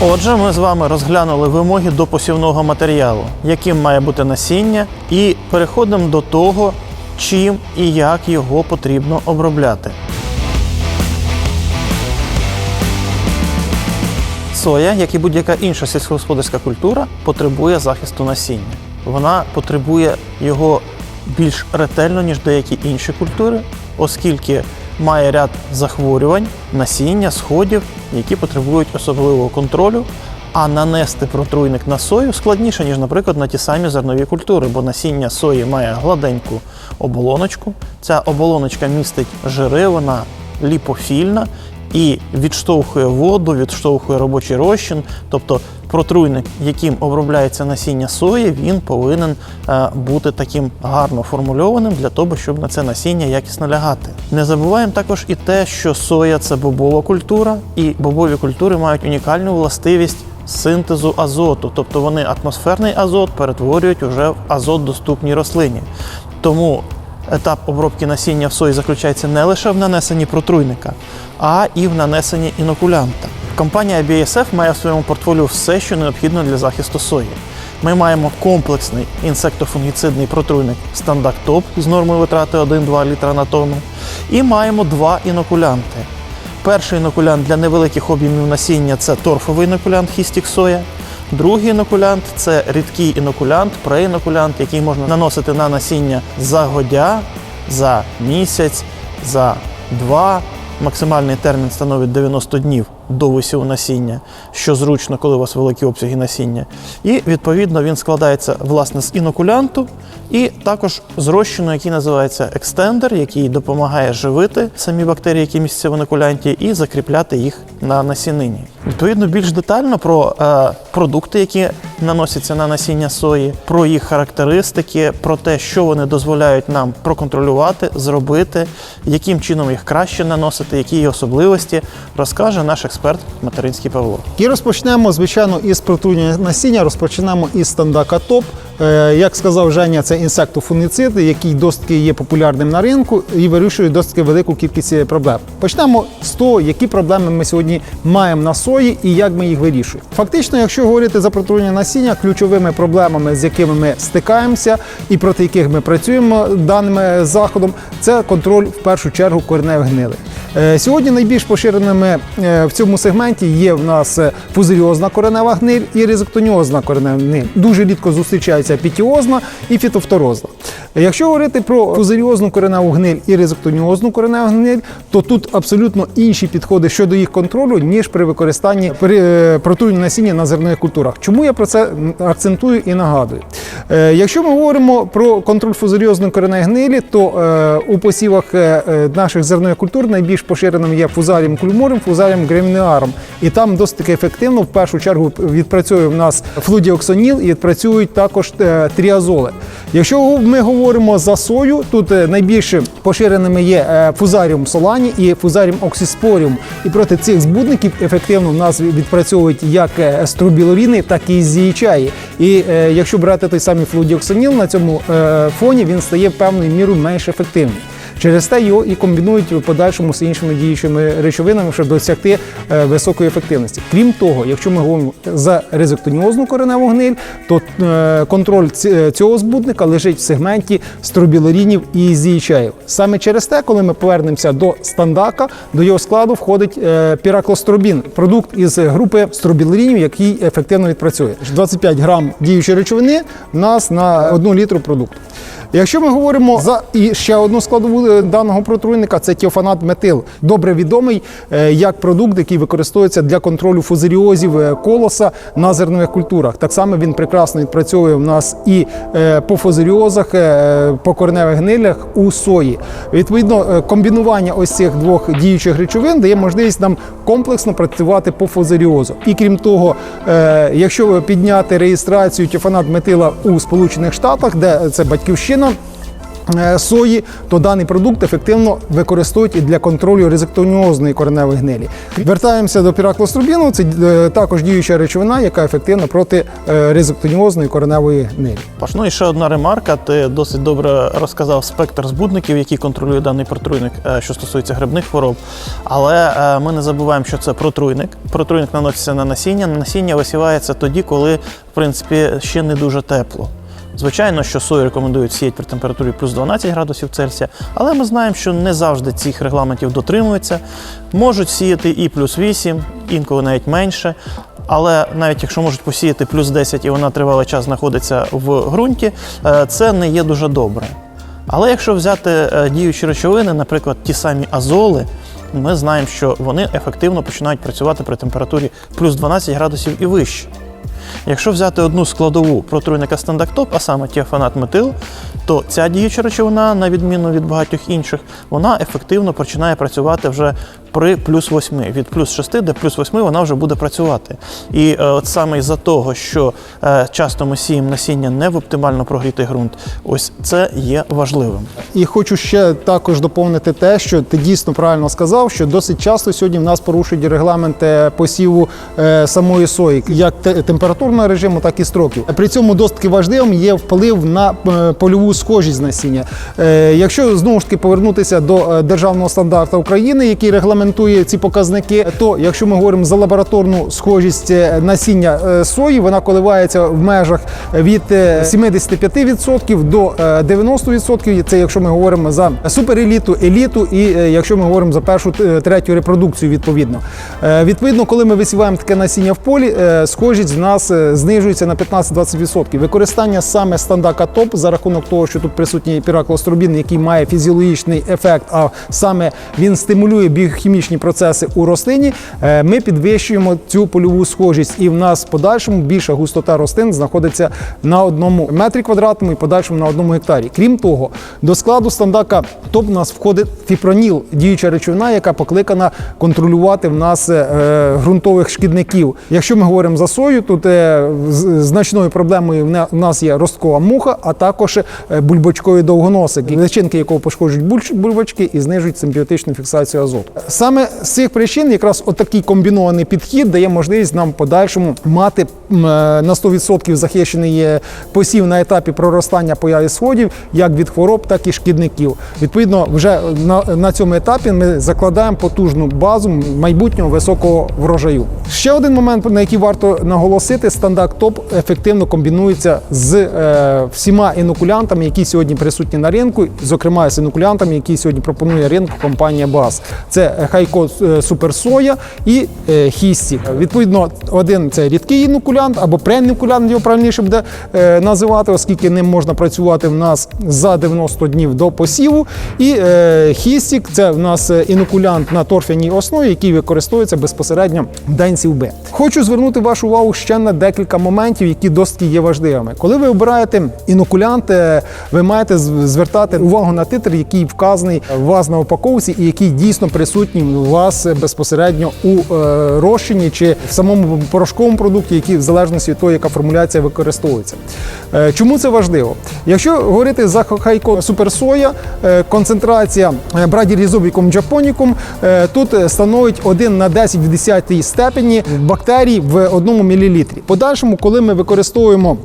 Отже, ми з вами розглянули вимоги до посівного матеріалу, яким має бути насіння, і переходимо до того, чим і як його потрібно обробляти. Соя, як і будь-яка інша сільськогосподарська культура, потребує захисту насіння. Вона потребує його більш ретельно, ніж деякі інші культури, оскільки має ряд захворювань, насіння, сходів, які потребують особливого контролю. А нанести протруйник на сою складніше, ніж, наприклад, на ті самі зернові культури, бо насіння сої має гладеньку оболоночку. Ця оболоночка містить жири, вона ліпофільна і відштовхує воду, відштовхує робочий розчин. Тобто протруйник, яким обробляється насіння сої, він повинен е, бути таким гарно формульованим для того, щоб на це насіння якісно лягати. Не забуваємо також і те, що соя це бобова культура, і бобові культури мають унікальну властивість. Синтезу азоту, тобто вони атмосферний азот перетворюють уже в азот доступній рослині. Тому етап обробки насіння в сої заключається не лише в нанесенні протруйника, а і в нанесенні інокулянта. Компанія BASF має в своєму портфоліо все, що необхідно для захисту сої. Ми маємо комплексний інсектофунгіцидний протруйник Стандарт Топ з нормою витрати 1-2 літра на тонну. І маємо два інокулянти. Перший інокулянт для невеликих об'ємів насіння це торфовий інокулянт Хістік Соя. Другий інокулянт це рідкий інокулянт, преінокулянт, який можна наносити на насіння загодя за місяць, за два. Максимальний термін становить 90 днів до висіву насіння, що зручно, коли у вас великі обсяги насіння. І відповідно він складається власне з інокулянту і також з який називається екстендер, який допомагає живити самі бактерії, які містяться в інокулянті, і закріпляти їх на насінині. Відповідно, більш детально про е, продукти, які наносяться на насіння сої, про їх характеристики, про те, що вони дозволяють нам проконтролювати, зробити, яким чином їх краще наносити, які є особливості, розкаже наш експерт материнський Павло. І розпочнемо, звичайно, із протруєння насіння, розпочнемо із стандака ТОП. Е, Як сказав Женя, це інсектофунгіцид, який досить є популярним на ринку і вирішує досить велику кількість проблем. Почнемо з того, які проблеми ми сьогодні маємо на сої і як ми їх вирішуємо. Фактично, якщо говорити за протруєння насіння, ключовими проблемами, з якими ми стикаємося і проти яких ми працюємо даним е, заходом, це контроль в першу чергу кореневих гнилих. Е, Сьогодні найбільш поширеними е, в цьому сегменті є в нас е, фузаріозна коренева гниль і резектоніозна коренева гниль. Дуже рідко зустрічається апітіозна і фітофторозна. Якщо говорити про фузаріозну кореневу гниль і резектоніозну кореневу гниль, то тут абсолютно інші підходи щодо їх контролю, ніж при використанні е, протруєння насіння на зернових культурах. Чому я про це акцентую і нагадую? Е, Якщо ми говоримо про контроль фузаріозної кореневої гнилі, то е, у посівах наших зернових культур найбільш поширеним є фузаріум кульморем, фузаріум гремінеаром. І там досить таки ефективно в першу чергу відпрацює в нас флудіоксоніл і відпрацюють також тріазоли. Якщо ми говоримо за сою, тут найбільше найбільш поширеними є е, фузаріум солані і фузаріум оксіспоріум. І проти цих збудників ефективно в нас відпрацьовують як е, струбілоріни, так і зіїчаї. І е, якщо брати той самий флудіоксаніл, на цьому е, фоні він стає певною мірою менш ефективним. Через те його і комбінують в подальшому з іншими діючими речовинами, щоб досягти е, високої ефективності. Крім того, якщо ми говоримо за резектоніозну кореневу гниль, то е, контроль е, цього збудника лежить в сегменті стробілорінів і зіїчаїв. Саме через те, коли ми повернемося до стандака, до його складу входить піраклостробін, продукт із групи стробілорінів, який ефективно відпрацює. 25 грам діючої речовини в нас на 1 літру продукту. Якщо ми говоримо за і ще одну складову е, даного протруйника, це тіофанат метил, добре відомий е, як продукт, який використовується для контролю фузаріозів е, колоса на зернових культурах. Так само він прекрасно відпрацьовує в нас і по фузаріозах, е, по кореневих гнилях у сої. Відповідно, комбінування ось цих двох діючих речовин дає можливість нам комплексно працювати по фузаріозу. І крім того, якщо підняти реєстрацію тіофанат метила у Сполучених Штатах, де це батьківщина е, сої, то даний продукт ефективно використовують і для контролю ризиктоніозної кореневої гнилі. Вертаємося до піраклострубіну. Це е, також діюча речовина, яка ефективна проти е, ризиктоніозної кореневої гнилі. Паш, ну і ще одна ремарка. Ти досить добре розказав спектр збудників, які контролює даний протруйник, що стосується грибних хвороб. Але ми не забуваємо, що це протруйник. Протруйник наноситься на насіння. Насіння висівається тоді, коли в принципі ще не дуже тепло. Звичайно, що сою рекомендують сіяти при температурі плюс 12 градусів Цельсія, але ми знаємо, що не завжди цих регламентів дотримуються. Можуть сіяти і плюс 8, інколи навіть менше. Але навіть якщо можуть посіяти плюс 10 і вона тривалий час знаходиться в ґрунті, е, це не є дуже добре. Але якщо взяти е, діючі речовини, наприклад, ті самі азоли, ми знаємо, що вони ефективно починають працювати при температурі плюс 12 градусів і вище. Якщо взяти одну складову протруйника стендактоп, а саме тіафанат метил, то ця діюча речовина, на відміну від багатьох інших, вона ефективно починає працювати вже при плюс 8. Від плюс 6 до плюс 8 вона вже буде працювати. І е, от саме із-за того, що е, часто ми сіємо насіння не в оптимально прогрітий ґрунт, ось це є важливим. І хочу ще також доповнити те, що ти дійсно правильно сказав, що досить часто сьогодні в нас порушують регламенти посіву е, самої сої, як те- температурного режиму, так і строків. При цьому досить важливим є вплив на польову схожість насіння. Якщо знову ж таки повернутися до державного стандарту України, який регламентує ці показники, то якщо ми говоримо за лабораторну схожість е, насіння е, сої, вона коливається в межах від е, 75% до е, 90%. Це якщо ми говоримо за супереліту, еліту, і якщо ми говоримо за першу третю репродукцію, відповідно. Відповідно, коли ми висіваємо таке насіння в полі, схожість в нас знижується на 15-20%. Використання саме стандака топ за рахунок того, що тут присутній піраклострубін, який має фізіологічний ефект, а саме він стимулює біохімічні процеси у рослині. е, Ми підвищуємо цю польову схожість, і в нас в подальшому більша густота рослин знаходиться на одному метрі квадратному і подальшому на одному гектарі. Крім того, до складу стандака топ у нас входить фіпроніл, діюча речовина, яка покликана контролювати в нас е, ґрунтових шкідників. Якщо ми говоримо за сою, тут е, значною проблемою в нас є росткова муха, а також е, бульбочковий довгоносик, личинки якого пошкоджують бульбочки і знижують симбіотичну фіксацію азоту. Саме з цих причин якраз отакий комбінований підхід дає можливість нам подальшому мати е, на 100% захищений е, посів на етапі проростання появи сходів як від хвороб, так і шкідників. Відповідно, вже на, на цьому етапі ми закладаємо потужну базу майбутнього високого врожаю. Ще один момент, на який варто наголосити, стандарт топ ефективно комбінується з е, всіма інокулянтами, які сьогодні присутні на ринку, зокрема з інокулянтами, які сьогодні пропонує ринку компанія БАС. Це Хайко е, Суперсоя і е, Хісті. Відповідно, один це рідкий інокулянт або преінокулянт, його правильніше буде е, називати, оскільки ним можна працювати в нас за 90 днів до посіву. І е, хістік це в нас е, інокулянт на торфяній основі, який використовується безпосередньо в день сівби. Хочу звернути вашу увагу ще на декілька моментів, які досить є важливими. Коли ви обираєте інокулянт, е, ви маєте звертати увагу на титр, який вказаний у вас на упаковці, і який дійсно присутній у вас безпосередньо у е, розчині чи в самому порошковому продукті, який в залежності від того, яка формуляція використовується. Е, Чому це важливо? Якщо говорити за хайко суперсоя, е, концентрація брадірізобікум джапонікум тут становить 1 на 10 в 10 степені бактерій в 1 мл. Подальшому, коли ми використовуємо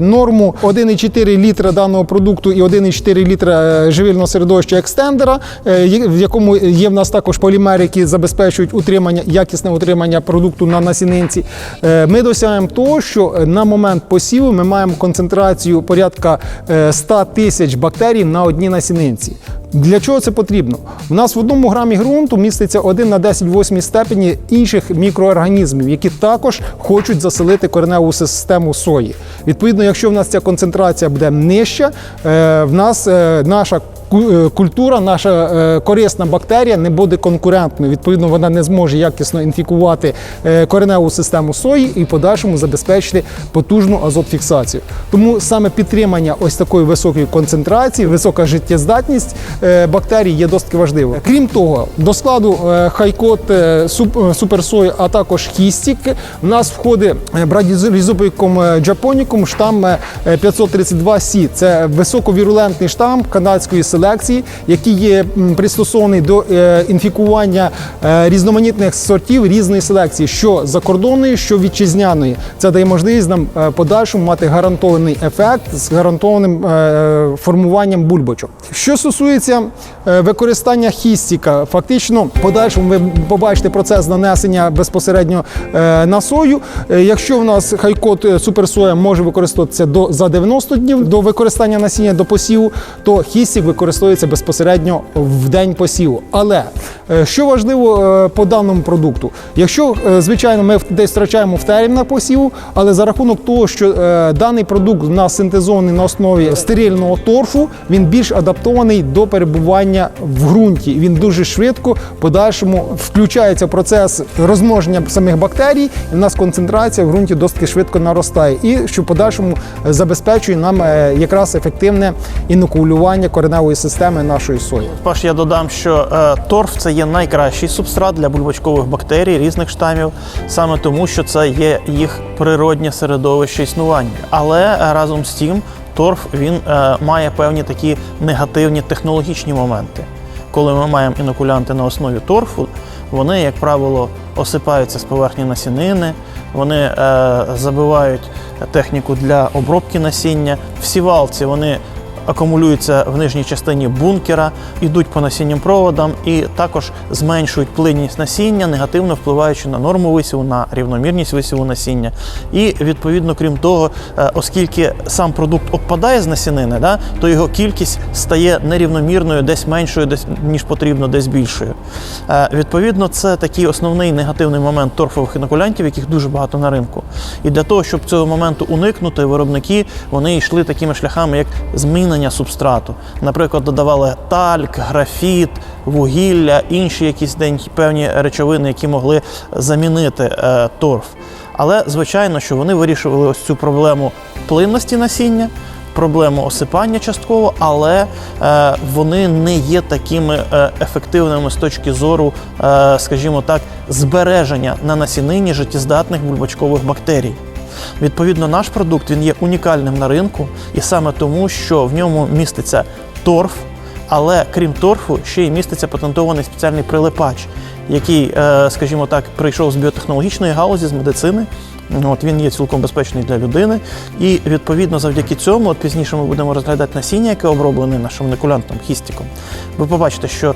норму 1,4 літра даного продукту і 1,4 літра живильного середовища екстендера, в якому є в нас також полімери, які забезпечують утримання, якісне утримання продукту на насінинці, е, ми досягаємо того, що е, на момент посіву ми маємо концентрацію порядка е, 100 тисяч бактерій на одній насінинці. Для чого це потрібно? У нас в одному грамі ґрунту міститься 1 на 10 в 8 степені інших мікроорганізмів, які також хочуть заселити кореневу систему сої. Відповідно, якщо в нас ця концентрація буде нижча, е, в нас е, наша е, культура, наша е, корисна бактерія не буде конкурентною. Відповідно, вона не зможе якісно інфікувати е, кореневу систему сої і в подальшому забезпечити потужну азотфіксацію. Тому саме підтримання ось такої високої концентрації, висока життєздатність е, бактерій є досить важливою. Крім того, до складу е, хайкот, е, суп- е, суперсої, а також хістік, в нас входить е, брадізолізопіком е, джапонікум штам е, 532 сі. Це високовірулентний штам канадської селекції, який є пристосований до е, інфікування е, різноманітних сортів різної селекції, що закордонної, що вітчизняної. Це дає можливість нам е, подальшому мати гарантований ефект з гарантованим формуванням бульбочок. Що стосується використання хістіка, фактично подальшому ви побачите процес нанесення безпосередньо на сою. Якщо в нас хайкот суперсоя може використовуватися до за 90 днів до використання насіння до посіву, то хістік використовується безпосередньо в день посіву. Але е, що важливо е, по даному продукту, якщо е, звичайно ми десь втрачаємо в на посіву, але за рахунок того, що даний продукт у нас синтезований на основі стерильного торфу, він більш адаптований до перебування в ґрунті. Він дуже швидко подальшому включається процес розмноження самих бактерій, і в нас концентрація в ґрунті досить швидко наростає, і що в подальшому забезпечує нам якраз ефективне інокулювання кореневої системи нашої сої. Паш, я додам, що е, торф це є найкращий субстрат для бульбочкових бактерій різних штамів, саме тому, що це є їх природнє середовище існування. Але е, разом з тим, торф він е, має певні такі негативні технологічні моменти. Коли ми маємо інокулянти на основі торфу, вони, як правило, осипаються з поверхні насінини, вони е, забивають техніку для обробки насіння. В сівалці вони акумулюються в нижній частині бункера, йдуть по насінням проводам і також зменшують плинність насіння, негативно впливаючи на норму висіву, на рівномірність висіву насіння. І відповідно, крім того, е, оскільки сам продукт обпадає з насінини, да, то його кількість стає нерівномірною, десь меншою, десь ніж потрібно, десь більшою. Е, Відповідно, це такий основний негативний момент торфових інокулянтів, яких дуже багато на ринку. І для того, щоб цього моменту уникнути, виробники вони йшли такими шляхами, як змінення субстрату. Наприклад, додавали тальк, графіт, вугілля, інші якісь день- певні речовини, які могли замінити е, торф. Але звичайно, що вони вирішували ось цю проблему плинності насіння, проблему осипання частково, але е, вони не є такими е, ефективними з точки зору, е, скажімо так, збереження на насінині життєздатних бульбочкових бактерій. Відповідно, наш продукт він є унікальним на ринку, і саме тому, що в ньому міститься торф, але крім торфу, ще й міститься патентований спеціальний прилипач, який, е, скажімо так, прийшов з біотехнологічної галузі, з медицини. От він є цілком безпечний для людини, і відповідно завдяки цьому, от пізніше ми будемо розглядати насіння, яке оброблене нашим некулянтом хістіком. Ви побачите, що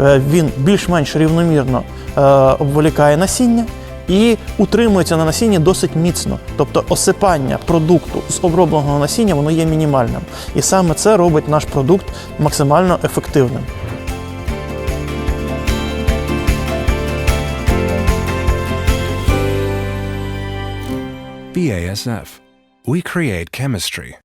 е, він більш-менш рівномірно е, обволікає насіння і утримується на насінні досить міцно. Тобто осипання продукту з обробленого насіння воно є мінімальним. І саме це робить наш продукт максимально ефективним. BASF. We create chemistry.